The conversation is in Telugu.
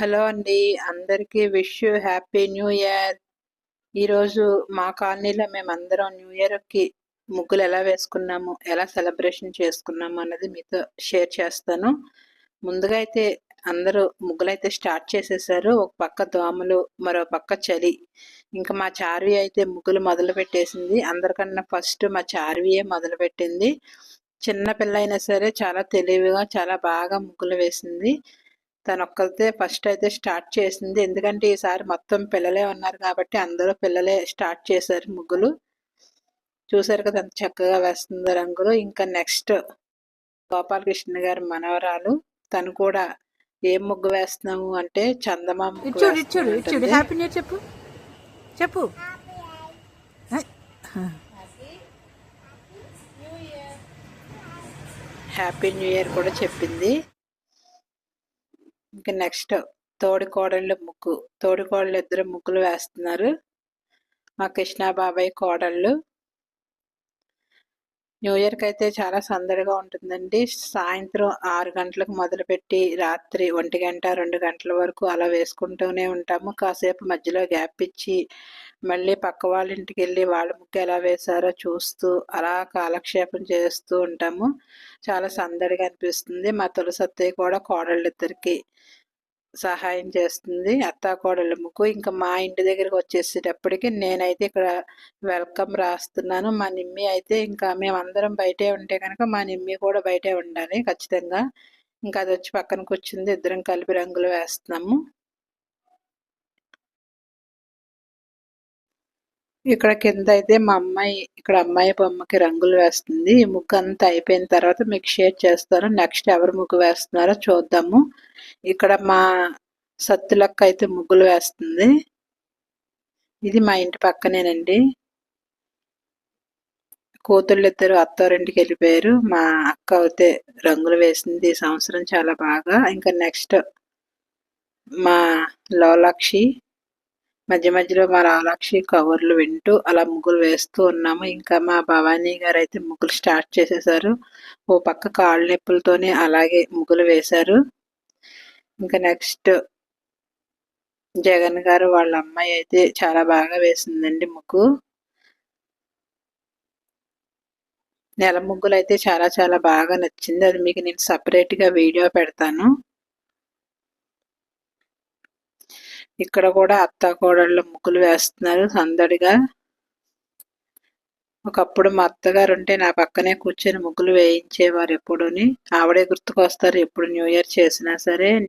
హలో అండి. అందరికీ విష్ హ్యాపీ న్యూ ఇయర్. ఈరోజు మా కాలనీలో మేమందరం న్యూ ఇయర్కి ముగ్గులు ఎలా వేసుకున్నాము ఎలా సెలబ్రేషన్ చేసుకున్నాము అన్నది మీతో షేర్ చేస్తాను. ముందుగా అయితే అందరూ ముగ్గులు అయితే స్టార్ట్ చేసేసారు. ఒక పక్క దోమలు మరో పక్క చలి. ఇంకా మా చార్వి అయితే ముగ్గులు మొదలు పెట్టేసింది. అందరికన్నా ఫస్ట్ మా చార్వియే మొదలు పెట్టింది. చిన్న పిల్ల అయినా సరే చాలా తెలివిగా చాలా బాగా ముగ్గులు వేసింది. తను ఒక్కరితే ఫస్ట్ అయితే స్టార్ట్ చేసింది. ఎందుకంటే ఈసారి మొత్తం పిల్లలే ఉన్నారు కాబట్టి అందరూ పిల్లలే స్టార్ట్ చేశారు ముగ్గులు. చూసారు కదా అంత చక్కగా వేస్తుంది రంగులు. ఇంకా నెక్స్ట్ గోపాలకృష్ణ గారి మనవరాలు. తను కూడా ఏం ముగ్గు వేస్తున్నాము అంటే చందమామ చెప్పు. చెప్పు. హ్యాపీ న్యూ ఇయర్ కూడా చెప్పింది. ఇంకా నెక్స్ట్ తోడి కోడళ్ళు ముగ్గు తోడికోడళ్ళు ఇద్దరు ముగ్గులు వేస్తున్నారు. మా కృష్ణ బాబాయ్ కోడళ్ళు. న్యూ ఇయర్కి అయితే చాలా సందడిగా ఉంటుందండి. సాయంత్రం ఆరు గంటలకు మొదలుపెట్టి రాత్రి ఒంటి గంట రెండు గంటల వరకు అలా వేసుకుంటూనే ఉంటాము. కాసేపు మధ్యలో గ్యాప్ ఇచ్చి మళ్ళీ పక్క వాళ్ళ ఇంటికి వెళ్ళి వాళ్ళ ముగ్గు ఎలా వేశారో చూస్తూ అలా కాలక్షేపం చేస్తూ ఉంటాము. చాలా సందడిగా అనిపిస్తుంది. మా తులసత్తయ్య కూడా కోడళ్ళిద్దరికి సహాయం చేస్తుంది. అత్త కోడళ్ళ ముగ్గు ఇంకా మా ఇంటి దగ్గరికి వచ్చేసేటప్పటికి నేనైతే ఇక్కడ వెల్కమ్ రాస్తున్నాను. మా నిమ్మి అయితే ఇంకా మేమందరం బయటే ఉంటే కనుక మా నిమ్మి కూడా బయటే ఉండాలి ఖచ్చితంగా. ఇంకా అది వచ్చి పక్కన కూర్చుంది. ఇద్దరం కలిపి రంగులు వేస్తున్నాము. ఇక్కడ కింద అయితే మా అమ్మాయి ఇక్కడ అమ్మాయి బొమ్మకి రంగులు వేస్తుంది. ఈ ముగ్గు అంతా అయిపోయిన తర్వాత మీకు షేర్ చేస్తాను. నెక్స్ట్ ఎవరు ముగ్గు వేస్తున్నారో చూద్దాము. ఇక్కడ మా సత్తులక్క అయితే ముగ్గులు వేస్తుంది. ఇది మా ఇంటి పక్కనేనండి. కూతుళ్ళు ఇద్దరు అత్తారింటికి వెళ్ళిపోయారు. మా అక్క అయితే రంగులు వేసింది ఈ సంవత్సరం చాలా బాగా. ఇంకా నెక్స్ట్ మా లోలాక్షి మధ్య మధ్యలో మా రాలాక్షి కవర్లు వింటూ అలా ముగ్గులు వేస్తూ ఉన్నాము. ఇంకా మా భవానీ గారు అయితే ముగ్గులు స్టార్ట్ చేసేసారు. ఓ పక్క కాళ్ళ నొప్పులతోనే అలాగే ముగ్గులు వేశారు. ఇంకా నెక్స్ట్ జగన్ గారు వాళ్ళ అమ్మాయి అయితే చాలా బాగా వేసిందండి ముగ్గు. నెల ముగ్గులు అయితే చాలా చాలా బాగా నచ్చింది. అది మీకు నేను సపరేట్గా వీడియో పెడతాను. ఇక్కడ కూడా అత్త కోడళ్ళు ముగ్గులు వేస్తున్నారు సందడిగా. ఒకప్పుడు మా అత్తగారు ఉంటే నా పక్కనే కూర్చొని ముగ్గులు వేయించేవారు ఎప్పుడుని. ఆవిడే గుర్తుకొస్తారు ఎప్పుడు న్యూ ఇయర్ చేసినా సరే